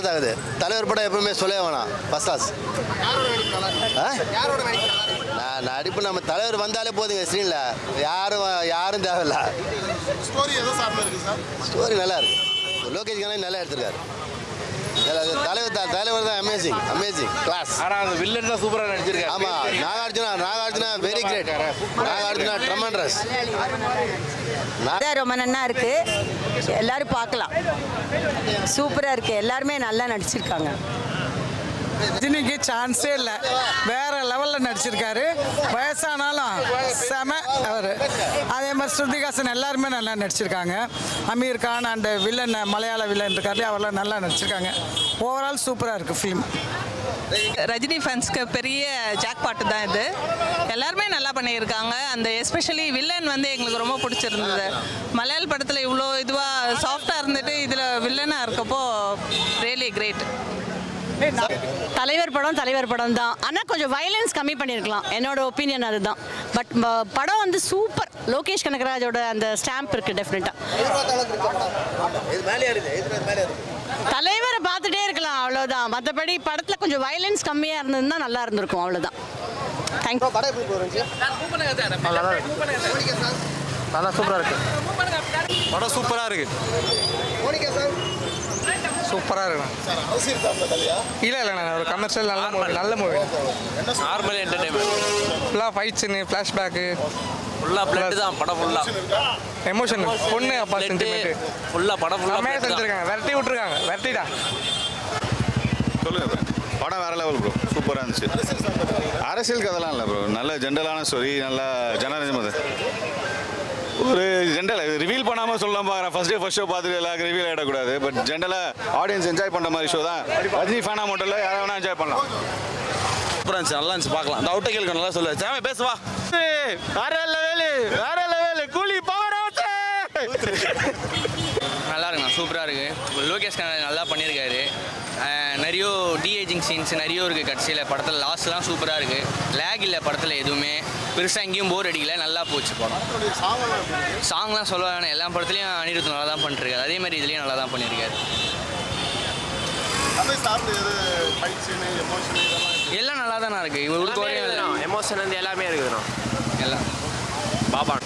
தலைவர் படம் எப்பவுமே சொல்லவே வேணாம். ஃபர்ஸ்ட் கிளாஸ் நான் நடிப்பு நம்ம தலைவர் வந்தாலே போதுங்க ஸ்க்ரீனில் யாரும் யாரும் தேவையில்ல. ஸ்டோரி எதோ சார்ந்து இருக்கு சார் ஸ்டோரி நல்லா இருக்கு. லோகேஷ் கனகராஜ் நல்லா எடுத்திருக்காரு. தலைவர் தான் தலைவர் தான் அமேசிங் அமேசிங் கிளாஸ் ஆனா அந்த வில்லன் தான் சூப்பரா நடிச்சிருக்காரு. ஆமா நாகார்ஜுனா நாகார்ஜுனா வெரி கிரேட் நாகார்ஜுனா அதான் ரொம்ப நல்லா இருக்கு. எல்லாரும் பார்க்கலாம். சூப்பராக இருக்கு. எல்லாருமே நல்லா நடிச்சிருக்காங்க. ரஜினிக்கு சான்ஸே இல்லை. வேற லெவலில் நடிச்சிருக்காரு. வயசானாலும் செம அவர். அதே மாதிரி ஸ்ருதிகாசன் எல்லாருமே நல்லா நடிச்சிருக்காங்க. அமீர் கான் அண்ட் வில்லன் மலையாள வில்லன் இருக்காரு அவரெல்லாம் நல்லா நடிச்சிருக்காங்க. ஓவரால் சூப்பராக இருக்குது ஃபிலிம் ரஜினி ஃபேன்ஸ்க்கு பெரிய ஜாக்பாட்டு தான் இது. எல்லாருமே நல்லா பண்ணியிருக்காங்க. அந்த எஸ்பெஷலி வில்லன் வந்து எங்களுக்கு ரொம்ப பிடிச்சிருந்தது. மலையாள படத்தில் இவ்வளோ இதுவாக சாஃப்டாக இருந்துட்டு இதில் வில்லனாக இருக்கப்போ ரியலி கிரேட் தலைவர் படம் தலைவர் படம் தான். ஆனால் கொஞ்சம் வயலன்ஸ் கம்மி பண்ணியிருக்கலாம் என்னோட ஒப்பீனியன் அதுதான். பட் படம் வந்து சூப்பர் லோகேஷ் கனகராஜோட அந்த ஸ்டாம்ப் இருக்குது டெஃபினட்டாக தலைவரை அவ்வளோதான் மற்றபடி படத்தில் கொஞ்சம் வயலன்ஸ் கம்மியாக இருந்ததுன்னா நல்லா இருந்திருக்கும். அவ்வளோதான் தேங்க்யூ படம் எப்படி நல்லா சூப்பரா இருக்கு. படம் சூப்பராக இருக்கு. சூப்பராக இல்லையா இல்லை இல்லைண்ணா ஒரு கமர்ஷியல் நல்ல மூவி நல்ல மூவி நார்மல் என்டர்டைன்மெண்ட் ஃபுல்லாக ஃபைட் சீனு ஃப்ளாஷ்பேக்கு ஃபுல்லாக பிளட் தான் படம் ஃபுல்லாக எமோஷன் பொண்ணு அப்பா சென்டிமெண்ட்டு ஃபுல்லாக படம் ஃபுல்லாக செஞ்சுருக்காங்க. விரட்டி விட்ருக்காங்க விரட்டிடா. சொல்லுங்க. படம் வேற லெவல் ப்ரோ சூப்பராக இருந்துச்சு. அரசியல் கதைலாம் இல்லை ப்ரோ நல்ல ஜென்ரலான ஸ்டோரி நல்லா ஜனரஞ்சம் அது ஒரு ஜென்ரல் ரிவீல் பண்ணாமல் சொல்லலாம் பாக்குறேன். ஃபர்ஸ்ட் டே ஃபர்ஸ்ட் ஷோ பார்த்துட்டு எல்லாருக்கும் ரிவீல் ஆகிடக்கூடாது பட் ஜென்ரலாக ஆடியன்ஸ் என்ஜாய் பண்ணுற மாதிரி ஷோ தான். ரஜினி ஃபேனாக மட்டும் இல்லை யாரை வேணால் என்ஜாய் பண்ணலாம். சூப்பராக இருந்துச்சு நல்லா இருந்துச்சு பார்க்கலாம். இந்த அவுட்டை கேளுக்கு நல்லா சொல்லு. சாமி பேசுவா வேற லெவலு வேற லெவலு கூலி பவர் நல்லா இருக்குண்ணா சூப்பராக இருக்குது லோகேஷ் நல்லா பண்ணியிருக்காரு நிறைய டிஏஜிங் சீன்ஸ் நிறைய இருக்குது கடைசியில். படத்தில் லாஸ்ட்லாம் சூப்பராக இருக்குது லேக் இல்லை படத்தில் எதுவுமே. பெருசாக எங்கேயும் போர் அடிக்கல. நல்லா போச்சு படம்? சாங்லாம் சொல்ல வேணாம். எல்லா படத்துலையும் அனிருத் நல்லா தான் பண்ணிருக்காரு. அதே மாதிரி இதுலேயும் நல்லா தான் பண்ணியிருக்காரு? எல்லாம் நல்லா தானே இருக்குது இவருக்கு வரையும் எமோஷன் வந்து எல்லாமே இருக்குதுண்ணா. எல்லாம். பாபா.